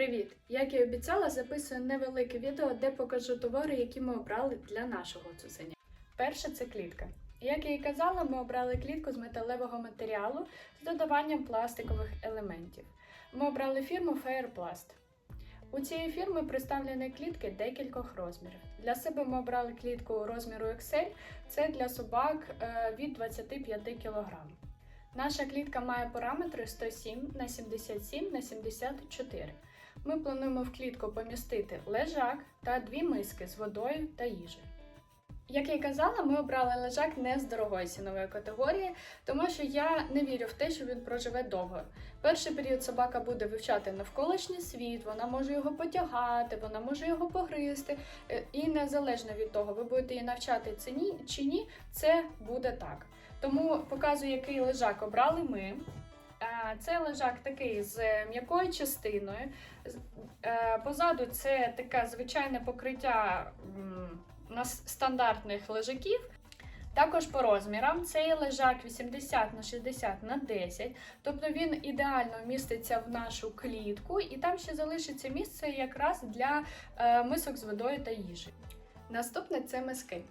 Привіт! Як і обіцяла, записую невелике відео, де покажу товари, які ми обрали для нашого цуценя. Перше це клітка. Як я і казала, ми обрали клітку з металевого матеріалу з додаванням пластикових елементів. Ми обрали фірму Fairplast. У цієї фірми представлені клітки декількох розмірів. Для себе ми обрали клітку розміру XL, це для собак е, від 25 кг. Наша клітка має параметри 107 на 77 на 74. Ми плануємо в клітку помістити лежак та дві миски з водою та їжею. Як я й казала, ми обрали лежак не з дорогої цінової категорії, тому що я не вірю в те, що він проживе довго. Перший період собака буде вивчати навколишній світ, вона може його потягати, вона може його погризти. Е, І незалежно від того, ви будете її навчати це ні чи ні, це буде так. Тому показую, який лежак обрали ми. Е, Це лежак такий з м'якою частиною. Е, Позаду це таке звичайне покриття стандартних лежаків. Також по розмірам цей лежак 80 на 60 на 10, тобто він ідеально вміститься в нашу клітку, і там ще залишиться місце якраз для е, мисок з водою та їжі. Наступне це миски.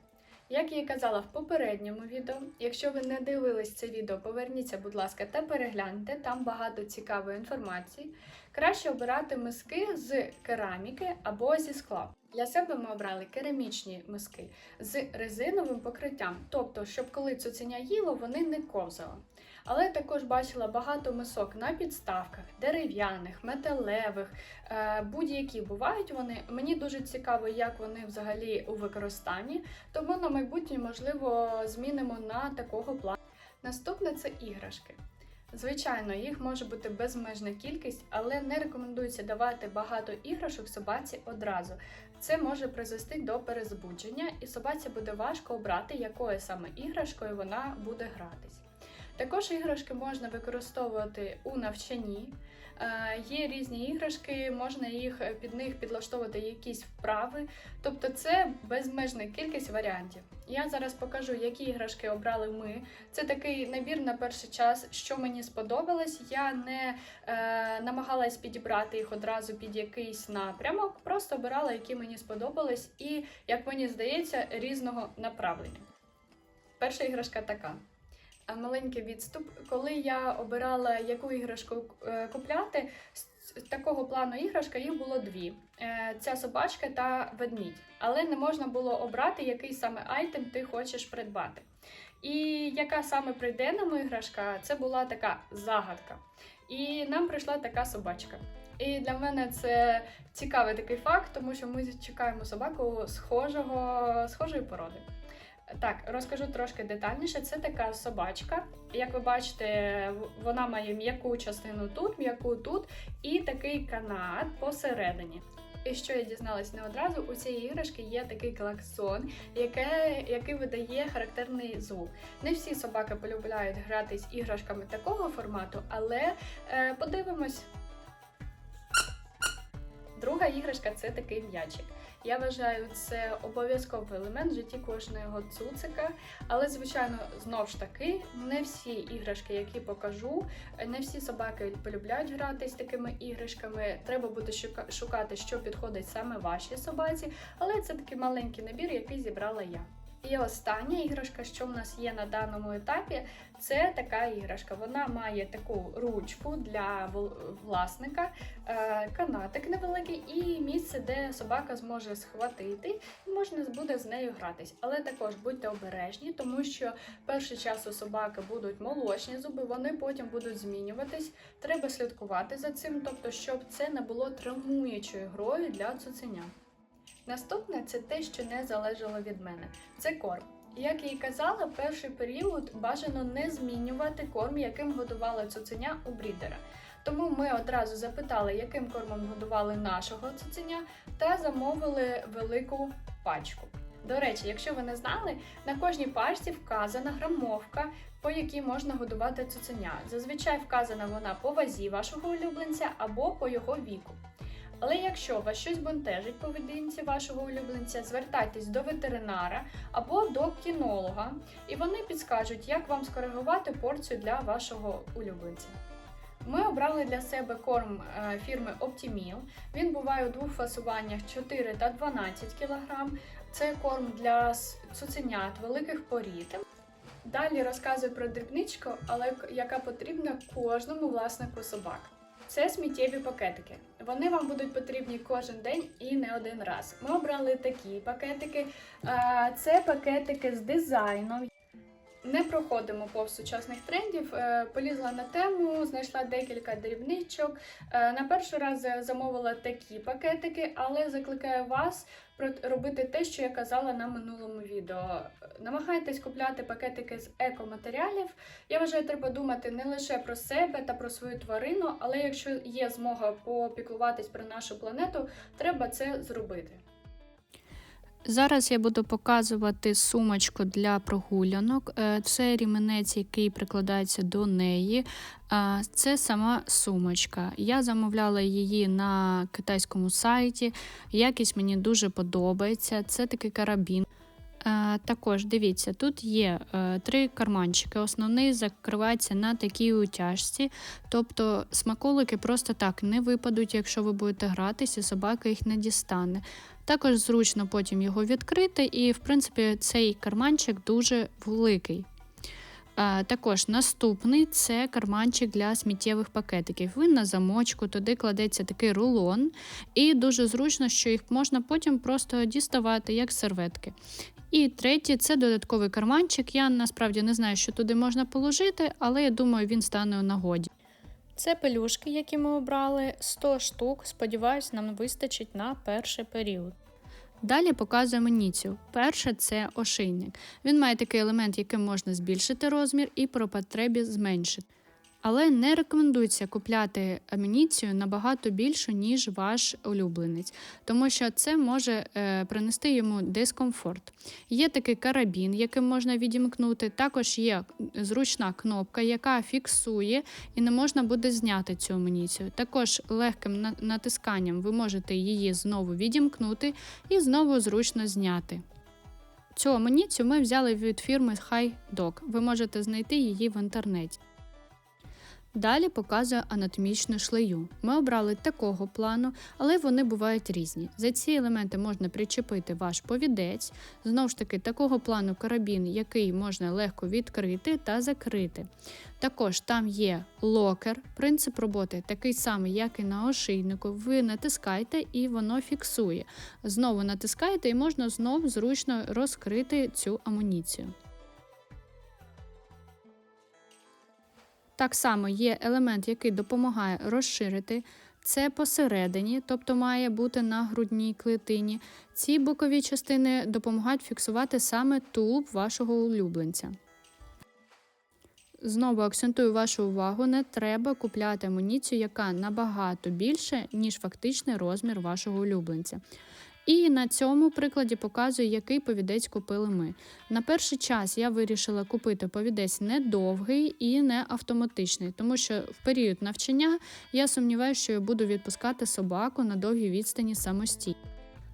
Як я і казала в попередньому відео, якщо ви не дивились це відео, поверніться, будь ласка, та перегляньте, там багато цікавої інформації. Краще обирати миски з кераміки або зі скла. Для себе ми обрали керамічні миски з резиновим покриттям, тобто, щоб коли цуценя їло, вони не ковзали. Але також бачила багато мисок на підставках, дерев'яних, металевих, е, будь-які бувають вони. Мені дуже цікаво, як вони взагалі у використанні, тому на майбутнє, можливо, змінимо на такого плану. Наступне це іграшки. Звичайно, їх може бути безмежна кількість, але не рекомендується давати багато іграшок собаці одразу. Це може призвести до перезбудження, і собаці буде важко обрати, якою саме іграшкою вона буде гратись. Також іграшки можна використовувати у навчанні. Е, Є різні іграшки, можна їх е, під них підлаштовувати якісь вправи. Тобто це безмежна кількість варіантів. Я зараз покажу, які іграшки обрали ми. Це такий набір на перший час, що мені сподобалось. Я не е, намагалась підібрати їх одразу під якийсь напрямок, просто обирала, які мені сподобались, і, як мені здається, різного направлення. Перша іграшка така. А Маленький відступ. Коли я обирала, яку іграшку е, купляти, з такого плану іграшка їх було дві: Е, ця собачка та ведмідь. Але не можна було обрати, який саме айтем ти хочеш придбати. І яка саме прийде нам іграшка, це була така загадка. І нам прийшла така собачка. І для мене це цікавий такий факт, тому що ми чекаємо собаку схожого, схожої породи. Так, розкажу трошки детальніше. Це така собачка. Як ви бачите, вона має м'яку частину тут, м'яку тут, і такий канат посередині. І що я дізналась не одразу, у цієї іграшки є такий клаксон, яке, який видає характерний звук. Не всі собаки полюбляють грати з іграшками такого формату, але е, подивимось. Друга іграшка це такий м'ячик. Я вважаю, це обов'язковий елемент в житті кожного цуцика. Але, звичайно, знов ж таки, не всі іграшки, які покажу, не всі собаки полюбляють грати з такими іграшками. Треба буде шукати, що підходить саме вашій собаці. Але це такий маленький набір, який зібрала я. І остання іграшка, що в нас є на даному етапі, це така іграшка. Вона має таку ручку для власника, е, канатик невеликий і місце, де собака зможе схватити, і можна буде з нею гратись. Але також будьте обережні, тому що перший час у собаки будуть молочні зуби, вони потім будуть змінюватись. Треба слідкувати за цим, тобто, щоб це не було травмуючою грою для цуценя. Наступне це те, що не залежало від мене. Це корм. Як я і казала, перший період бажано не змінювати корм, яким годували цуценя у брідера. Тому ми одразу запитали, яким кормом годували нашого цуценя, та замовили велику пачку. До речі, якщо ви не знали, на кожній пачці вказана грамовка, по якій можна годувати цуценя. Зазвичай вказана вона по вазі вашого улюбленця або по його віку. Але якщо вас щось бентежить по поведінці вашого улюбленця, звертайтесь до ветеринара або до кінолога, і вони підскажуть, як вам скоригувати порцію для вашого улюбленця. Ми обрали для себе корм е, фірми Optimil. Він буває у двох фасуваннях 4 та 12 кг. Це корм для цуценят великих порід. Далі розказую про дрібничку, але яка потрібна кожному власнику собак. Це сміттєві пакетики. Вони вам будуть потрібні кожен день і не один раз. Ми обрали такі пакетики. Це пакетики з дизайном. Не проходимо повз сучасних трендів. Е, Полізла на тему, знайшла декілька дрібничок. Е, На перший раз замовила такі пакетики, але закликаю вас робити те, що я казала на минулому відео. Намагайтесь купляти пакетики з екоматеріалів. Я вважаю, треба думати не лише про себе та про свою тварину, але якщо є змога попіклуватись про нашу планету, треба це зробити. Зараз я буду показувати сумочку для прогулянок. Е, Це ріменець, який прикладається до неї. А, Це сама сумочка. Я замовляла її на китайському сайті. Якість мені дуже подобається. Це такий карабін. Е, Також дивіться, тут є е, три карманчики. Основний закривається на такій утяжці, тобто смаколики просто так не випадуть, якщо ви будете гратися, собака їх не дістане. Також зручно потім його відкрити, і, в принципі, цей карманчик дуже великий. Також наступний це карманчик для сміттєвих пакетиків. Він на замочку, туди кладеться такий рулон, і дуже зручно, що їх можна потім просто діставати як серветки. І третій це додатковий карманчик. Я насправді не знаю, що туди можна положити, але я думаю, він стане у нагоді. Це пелюшки, які ми обрали, 100 штук. Сподіваюсь, нам вистачить на перший період. Далі показуємо ніцю. Перше це ошийник. Він має такий елемент, яким можна збільшити розмір і про потребі зменшити. Але не рекомендується купляти амуніцію набагато більшу, ніж ваш улюбленець, тому що це може е, принести йому дискомфорт. Є такий карабін, яким можна відімкнути. Також є зручна кнопка, яка фіксує і не можна буде зняти цю амуніцію. Також легким натисканням ви можете її знову відімкнути і знову зручно зняти. Цю амуніцію ми взяли від фірми High Dog. Ви можете знайти її в інтернеті. Далі показує анатомічну шлею. Ми обрали такого плану, але вони бувають різні. За ці елементи можна причепити ваш повідець, знову ж таки, такого плану карабін, який можна легко відкрити та закрити. Також там є локер. Принцип роботи такий самий, як і на ошийнику. Ви натискаєте і воно фіксує. Знову натискаєте і можна знову зручно розкрити цю амуніцію. Так само є елемент, який допомагає розширити. Це посередині, тобто має бути на грудній клітині. Ці бокові частини допомагають фіксувати саме тулуб вашого улюбленця. Знову акцентую вашу увагу, не треба купляти амуніцію, яка набагато більше, ніж фактичний розмір вашого улюбленця. І на цьому прикладі показую, який повідець купили ми. На перший час я вирішила купити повідець не довгий і не автоматичний, тому що в період навчання я сумніваюся, що я буду відпускати собаку на довгій відстані самостійно.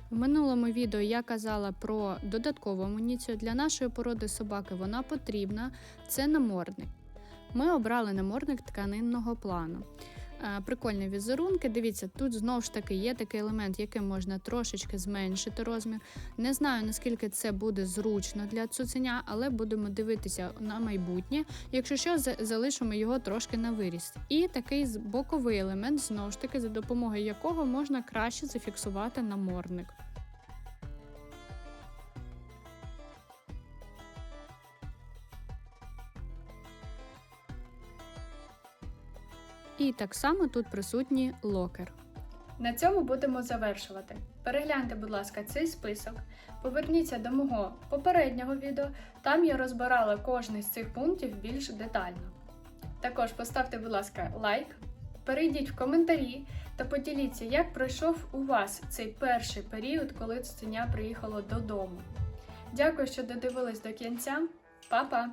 В минулому відео я казала про додаткову амуніцію для нашої породи собаки. Вона потрібна. Це намордник. Ми обрали намордник тканинного плану. Прикольні візерунки. Дивіться, тут знову ж таки є такий елемент, яким можна трошечки зменшити розмір. Не знаю наскільки це буде зручно для цуценя, але будемо дивитися на майбутнє. Якщо що, за- залишимо його трошки на виріст. І такий боковий елемент, знову ж таки, за допомогою якого можна краще зафіксувати намордник. І так само тут присутній локер. На цьому будемо завершувати. Перегляньте, будь ласка, цей список. Поверніться до мого попереднього відео, там я розбирала кожний з цих пунктів більш детально. Також поставте, будь ласка, лайк, перейдіть в коментарі та поділіться, як пройшов у вас цей перший період, коли цуценя приїхало додому. Дякую, що додивились до кінця. Па-па!